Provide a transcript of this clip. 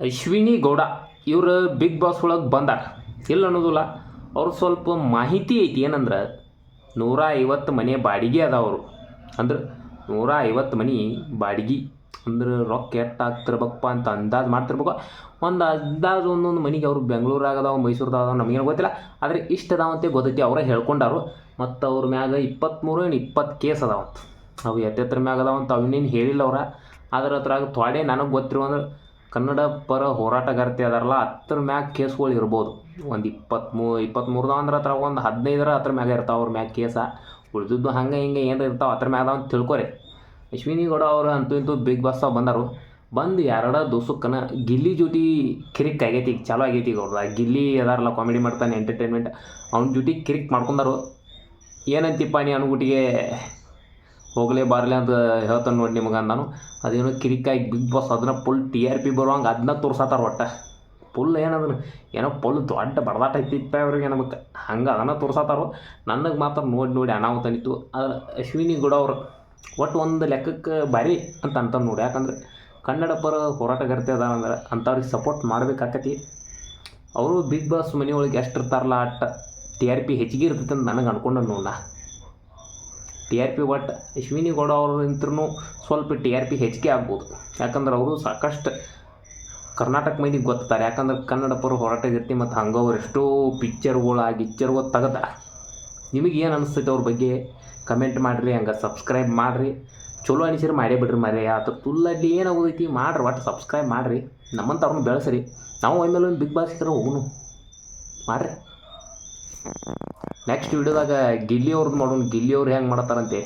ಅಶ್ವಿನಿ ಗೌಡ, ಇವರು big boss ಒಳಗೆ ಬಂದಾರ. ಇಲ್ಲ ಅನ್ನೋದಿಲ್ಲ, ಅವ್ರು ಸ್ವಲ್ಪ ಮಾಹಿತಿ ಐತಿ. ಏನಂದ್ರೆ, ನೂರ ಐವತ್ತು ಮನೆ ಬಾಡಿಗೆ ಅದಾವರು ಅಂದ್ರೆ, ನೂರ ಐವತ್ತು ಮನೆ ಬಾಡಿಗೆ. ಅಂದ್ರೆ, ರೊಕ್ಕ ಎಷ್ಟು ಆಗ್ತಿರ್ಬೇಕಪ್ಪ ಅಂತ ಅಂದಾಜು ಮಾಡ್ತಿರ್ಬೇಕು. ಒಂದು ಅಂದಾಜು ಒಂದೊಂದು ಮನೆಗೆ ಅವರು ಬೆಂಗಳೂರಾಗ ಮೈಸೂರ್ದಾಗ ಅದಾವ, ನಮಗೇನು ಗೊತ್ತಿಲ್ಲ. ಆದರೆ ಇಷ್ಟು ಅದಾವಂತೆ ಗೊತ್ತೈತಿ, ಅವರೇ ಹೇಳ್ಕೊಂಡಾರು. ಮತ್ತು ಅವ್ರ ಮ್ಯಾಗ ಇಪ್ಪತ್ತ್ಮೂರು ಏನು ಇಪ್ಪತ್ತು ಕೇಸ್ ಅದಾವಂತ. ಅವು ಎತ್ತೆತ್ತರ ಮ್ಯಾಗ ಅದಾವಂತ ಅವನೇನು ಹೇಳಿಲ್ಲ ಅವ್ರ. ಅದ್ರ ಹತ್ರಾಗ ಥೋಡೆ ನನಗೆ ಗೊತ್ತಿರೋ ಅಂದ್ರೆ ಕನ್ನಡ ಪರ ಹೋರಾಟಗಾರ್ತಿ ಅದಾರಲ್ಲ ಹತ್ರ ಮ್ಯಾಗ ಕೇಸ್ಗಳು ಇರ್ಬೋದು. ಒಂದು ಇಪ್ಪತ್ತ್ಮೂ ಇಪ್ಪತ್ತ್ಮೂರ್ದ ಅಂದ್ರೆ ಹತ್ರ ಒಂದು ಹದಿನೈದರ ಹತ್ರ ಮ್ಯಾಗ ಇರ್ತಾವೆ ಅವ್ರ ಮ್ಯಾಗ ಕೇಸ. ಉಳಿದಿದ್ದು ಹಂಗೆ ಹಿಂಗೆ ಏನು ಇರ್ತಾವೆ ಹತ್ರ ಮ್ಯಾಗ ಅಂತ ತಿಳ್ಕೊರಿ. ಅಶ್ವಿನಿ ಗೌಡ ಅವರು ಅಂತೂ ಇಂತೂ ಬಿಗ್ ಬಾಸ್ ಬಂದರು. ಬಂದು ಎರಡ ದೋಸಕ್ಕನ ಗಿಲ್ಲಿ ಜೊತೆ ಕಿರಿಕ್ ಆಗೈತಿ ಈಗ ಚಾಲೂ ಆಗೈತಿ ಈಗ ಅವ್ರದ್ದು ಗಿಲ್ಲಿ ಅದಾರಲ್ಲ, ಕಾಮಿಡಿ ಮಾಡ್ತಾನೆ ಎಂಟರ್ಟೈನ್ಮೆಂಟ್ ಅವ್ನ ಜೊತೆ ಕಿರಿಕ್ ಮಾಡ್ಕೊಂಡರು. ಏನಂತಿಪ್ಪ ನೀ ಅನುಗುಟಿಗೆ ಹೋಗಲೇ ಬಾರಲೆ ಅಂತ ಹೇಳ್ತಾನೆ ನೋಡಿ ನಿಮಗೆ ನಾನು. ಅದೇನೋ ಕಿರಿಕಾಯಿ ಬಿಗ್ ಬಾಸ್, ಅದನ್ನ ಫುಲ್ ಟಿ ಆರ್ ಪಿ ಬರುವಂಗೆ ಅದನ್ನ ತೋರ್ಸತ್ತಾರ ಒಟ್ಟು. ಫುಲ್ ಏನದನ್ನ ಏನೋ ಫುಲ್ ದೊಡ್ಡ ಬಡದಾಟ ಐತಿತ್ತ ಅವ್ರಿಗೆ ನಮಗೆ ಹಂಗೆ ಅದನ್ನು ತೋರ್ಸತ್ತಾರ ನನಗೆ ಮಾತ್ರ ನೋಡಿ ನೋಡಿ ಅನಾಹುತ ಅನಿತು ಆದ್ರೆ ಅಶ್ವಿನಿ ಗೌಡ ಅವ್ರು ಒಟ್ಟು ಒಂದು ಲೆಕ್ಕಕ್ಕೆ ಭಾರಿ ಅಂತ ಅಂತ ನೋಡಿ. ಯಾಕಂದ್ರೆ ಕನ್ನಡ ಪರ ಹೋರಾಟಗಾರ್ತಿ ಅದಾರ ಅಂದ್ರೆ ಅಂಥವ್ರಿಗೆ ಸಪೋರ್ಟ್ ಮಾಡಬೇಕಾಕತಿ. ಅವರು ಬಿಗ್ ಬಾಸ್ ಮನೆಯೊಳಗೆ ಎಷ್ಟು ಇರ್ತಾರಲ್ಲ ಅಟ್ಟ ಟಿ ಆರ್ ಪಿ ಹೆಚ್ಚಿಗೆ ಇರ್ತೈತೆ ಅಂತ ನನಗೆ ಅನ್ಕೊಂಡು ನೋಡ ಟಿ ಆರ್ ಪಿ ಒಟ್ಟು ಅಶ್ವಿನಿ ಗೌಡ ಸ್ವಲ್ಪ ಟಿ ಆರ್ ಪಿ ಹೆಚ್ಚಿಗೆ ಆಗ್ಬೋದು. ಯಾಕಂದ್ರೆ ಅವರು ಸಾಕಷ್ಟು ಕರ್ನಾಟಕ ಮಂದಿಗೆ ಗೊತ್ತಾರೆ ಯಾಕಂದ್ರೆ ಕನ್ನಡ ಪರ ಹೋರಾಟಗಾರ್ತಿ ಮತ್ತು ಹಂಗೆ ಅವ್ರು ಎಷ್ಟೋ ಆ ಗಿಚ್ಚರ್ಗಳು ತೆಗೆದ. ನಿಮಗೆ ಏನು ಅನಿಸ್ತೈತೆ ಅವ್ರ ಬಗ್ಗೆ? ಕಮೆಂಟ್ ಮಾಡಿರಿ, ಹಂಗೆ ಸಬ್ಸ್ಕ್ರೈಬ್ ಮಾಡಿರಿ. ಚಲೋ ಅನಿಸಿರಿ ಮಾಡೇ ಬಿಡ್ರಿ ಮರೆ ಅದ್ರ ತುಲ್ಲಲ್ಲಿ ಏನಾಗೋದೈತಿ ಮಾಡ್ರಿ, ಒಟ್ಟು ಸಬ್ಸ್ಕ್ರೈಬ್ ಮಾಡಿರಿ. ನಮ್ಮಂಥವ್ರನ್ನ ಬೆಳೆಸ್ರಿ. ನಾವು ಒಮ್ಮೆಲೆ ಒಂದು ಬಿಗ್ ಬಾಸ್ ಹೋಗುನು. ಮಾಡ್ರಿ. ನೆಕ್ಸ್ಟ್ ವೀಡಿಯೋದಾಗ ಗಿಲ್ಲಿ ಅವ್ರದ್ದು ಮಾಡೋಣ. ಗಿಲ್ಲಿ ಅವ್ರು ಹೆಂಗೆ ಮಾಡ್ತಾರಂತೆ?